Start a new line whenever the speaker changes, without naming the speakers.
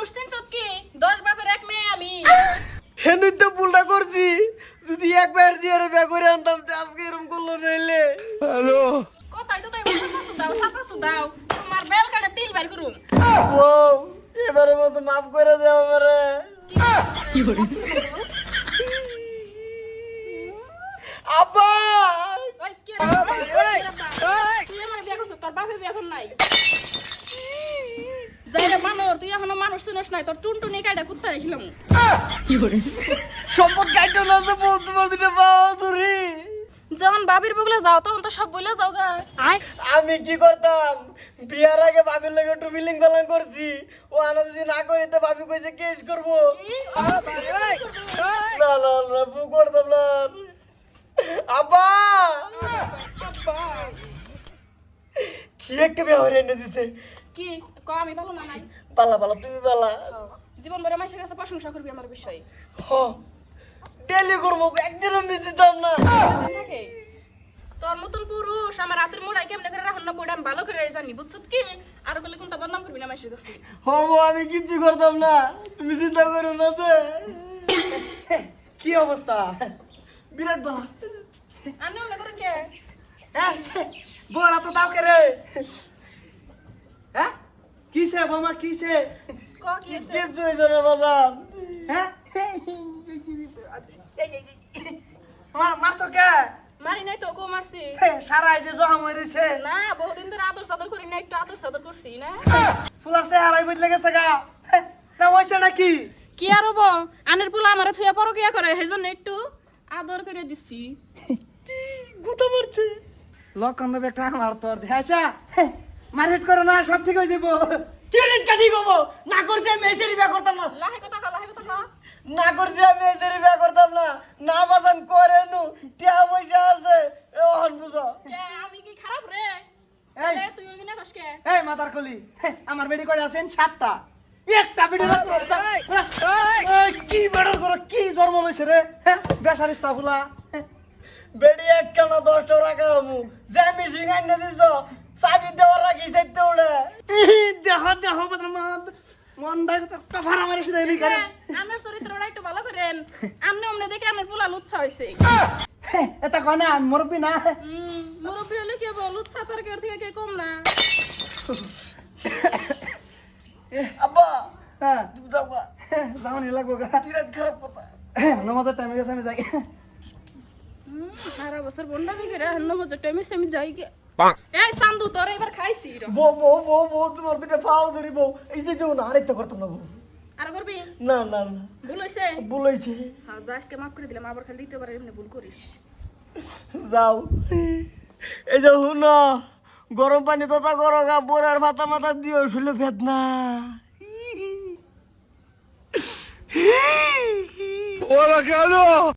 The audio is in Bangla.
মানুষ চিনছ কি? দশ বাপের এক মেয়ে আমি।
হেনুই তো ভুলটা করছি। যদি একবার জিয়ারে বিয়া করে আনতাম তো আজকে এরকম করল নইলে।
কোথায় তো তাই সাপাসু দাও সাপাসু দাও তোমার বেল কাটে তিল বাড়ি করুম
ও এবারে মতো মাফ করে দাও আমারে। আব্বা!
ওই কে তুই আমার বিয়া করছিস তোর বাপে বিয়া কর নাই। যাই রে মানর তুই এখনও মানুষ চিনস নাই তোর টুনটুনি কাটা কুত্তা রেখিলাম
সম্পদ কাইটো না যে বউ তোমার দুটো পাওয়া ধরি।
যেমন বাবির বগলে যাও তখন তো সব বলে যাও গা।
আমি কি করতাম? বিয়ার আগে ভাবির লগে একটু বিলিং বালাং করছি। ও আনা যদি না করি তো ভাবি কইছে কেস করব। না না না বউ করতাম না। আব্বা! কি একটা ব্যবহার এনে দিছে।
কি? ক আমি ভালো না নাই?
পালা পালা তুমি পালা
জীবন ভরে মাসের কাছে প্রশংসা করবি আমার বিষয়ে।
হ। ডেলি করব একদিনও মিস দিতাম না।
তোর মতন পুরুষ আমার রাতের মোড়াই কেমনে করে রাখুন না বইটা আমি ভালো করে জানি বুঝছত কি? আর বলে কোনটা বদনাম করবি না মাসের কাছে?
হব আমি কিচ্ছু করতাম না। তুমি চিন্তা করো না যে। কি অবস্থা? বিরাট বালা।
আমি মনে করেন কে?
হ্যাঁ বোরা তো দাও কে রে হ্যাঁ? কিসে বাবা কিসে? কিচ্ছু হয়েছে না বাজান হ্যাঁ? কে?
মারি নাই মারছি।
সারা
না বহুদিন ধরে আদর সাদর করি না একটু আদর সাদর করছি না?
ফুলার সে হারাই বদলে গেছে গা। না নাকি?
কি আর হব? আনের পোলা আমারে থুয়া পরো কিয়া করে সেজন্য একটু আদর করে দিছি।
গুতা মারছে। দেবে একটা আমার তোর দেখাইছা মারপিট করো না সব ঠিক হয়ে যাব। কি রেট কাটি গবো না করছে আমি এসেরই বিয়া করতাম না।
লাহে কথা কা লাহে কথা কা
না করছে আমি এসেরই বিয়া করতাম না। না বাজান করে নু টিয়া পয়সা আছে। ওহন বুঝো।
আমি কি খারাপ রে?
এই।
তুই ওই না কসকে
এই মাতার কলি। আমার বেডি করে আছেন সাতটা। একটা বেডি কি বেড়ার করো কি জন্ম লইছে রে? হ্যাঁ বেসারিস্তা ফুলা। বেডি এক কেন দশটা রাখা আমু যে আমি সিঙ্গাই না দিছ চাবি দেওয়ার ওড়ে দেহ দেহ মন দাই তো ভাড়া মারিস দেই করে।
আমার চরিত্রটা একটু ভালো করেন। আমনে অমনে দেখে আমার পোলা লুচ্ছা হইছে।
এটা কনা মুরব্বি না?
হুম মুরব্বী হলে কি হব? লুচ্ছা তোর কেউ থেকে কে কম না।
আব্বা হ্যাঁ। তুমি যাও গা। যাও নি লাগবো গা। বিরাট খারাপ কথা। নমাজের টাইম গেছে আমি যাই।
হুম, সারা বছর বন্ডামি করে মজা টাইমে আমি যাই গে এই চান্দু তোর এবার খাইছি র।
বউ বউ বউ বউ তোমার দুটো পাও ধরি বউ। এই যে যেও না আরেকটা করতাম না বউ।
আর করবি?
না না না।
ভুল হইছে?
বলেছে
হ্যাঁ যা আজকে মাফ করে দিলাম আবার খালি দিতে এমনি ভুল করিস।
যাও। এই যে হুন গরম পানি তথা গরম গা বোরার ভাতা মাথা দিও শুলে ফেত না
ওরা কেন?